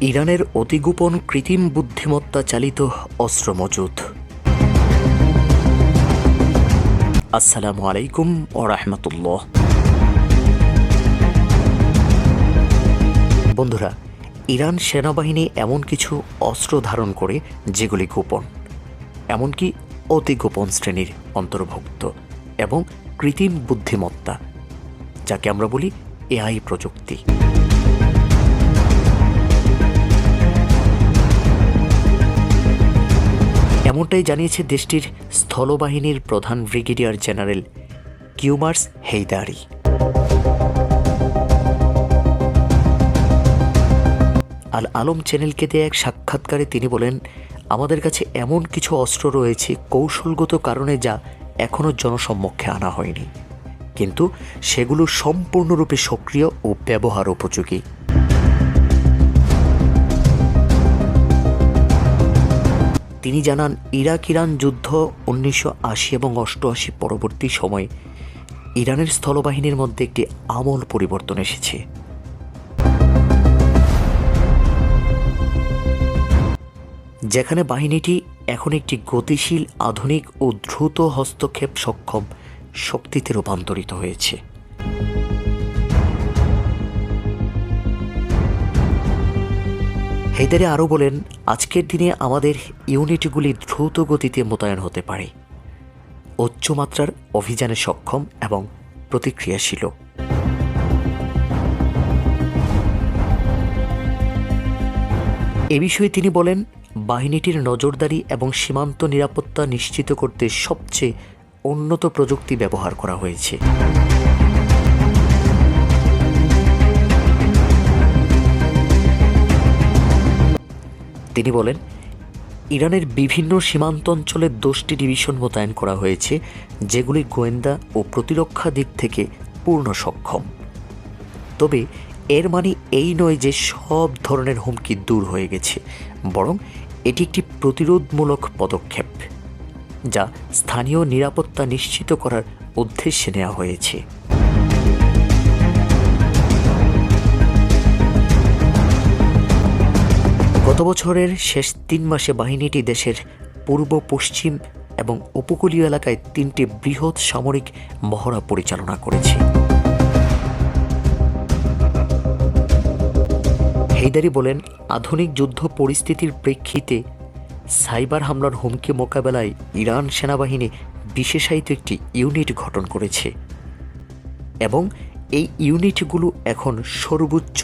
ইরানের অতিগোপন কৃত্রিম বুদ্ধিমত্তা চালিত অস্ত্র মজুদ। আসসালামু আলাইকুম ও রাহমাতুল্লাহ। বন্ধুরা, ইরান সেনাবাহিনী এমন কিছু অস্ত্র ধারণ করে যেগুলি গোপন, এমনকি অতি গোপন শ্রেণির অন্তর্ভুক্ত এবং কৃত্রিম বুদ্ধিমত্তা, যাকে আমরা বলি এআই প্রযুক্তি। এমনটাই জানিয়েছে দেশটির স্থলবাহিনীর প্রধান brigadier general Kiumars Heidari. Al Alam চ্যানেলকে দেয়া এক সাক্ষাৎকারে তিনি বলেন, আমাদের কাছে এমন কিছু অস্ত্র রয়েছে কৌশলগত কারণে যা এখনও জনসম্মুখে আনা হয়নি। কিন্তু সেগুলো সম্পূর্ণরূপে সক্রিয় ও ব্যবহার উপযোগী তিনি জানান ইরাক ইরান যুদ্ধ উনিশশো আশি এবং অষ্টআশি পরবর্তী সময়ে ইরানের স্থলবাহিনীর মধ্যে একটি আমল পরিবর্তন এসেছে। যেখানে বাহিনীটি এখন একটি গতিশীল, আধুনিক ও দ্রুত হস্তক্ষেপ সক্ষম শক্তিতে রূপান্তরিত হয়েছে। হেদারে আরও বলেন, আজকের দিনে আমাদের ইউনিটগুলি দ্রুত গতিতে মোতায়েন হতে পারে। উচ্চমাত্রার অভিযানে সক্ষম এবং প্রতিক্রিয়াশীল। এ বিষয়ে তিনি বলেন, বাহিনীটির নজরদারি এবং সীমান্ত নিরাপত্তা নিশ্চিত করতে সবচেয়ে উন্নত প্রযুক্তি ব্যবহার করা হয়েছে। তিনি বলেন, ইরানের বিভিন্ন সীমান্ত অঞ্চলে দশটি ডিভিশন মোতায়েন করা হয়েছে, যেগুলি গোয়েন্দা ও প্রতিরক্ষা দিক থেকে পূর্ণ সক্ষম। তবে এর মানে এই নয় যে সব ধরনের হুমকি দূর হয়ে গেছে, বরং এটি একটি প্রতিরোধমূলক পদক্ষেপ, যা স্থানীয় নিরাপত্তা নিশ্চিত করার উদ্দেশ্যে নেওয়া হয়েছে। বছরের শেষ তিন মাসে বাহিনীটি দেশের পূর্ব, পশ্চিম এবং উপকূলীয় এলাকায় তিনটি বৃহৎ সামরিক মহড়া পরিচালনা করেছে। হেইদারি বলেন, আধুনিক যুদ্ধ পরিস্থিতির প্রেক্ষিতে সাইবার হামলার হুমকি মোকাবেলায় ইরান সেনাবাহিনী বিশেষায়িত একটি ইউনিট গঠন করেছে এবং এই ইউনিটগুলো এখন সর্বোচ্চ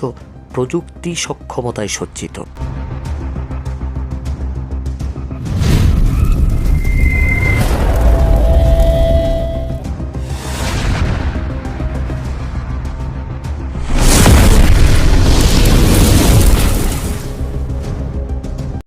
প্রযুক্তি সক্ষমতায় সজ্জিত।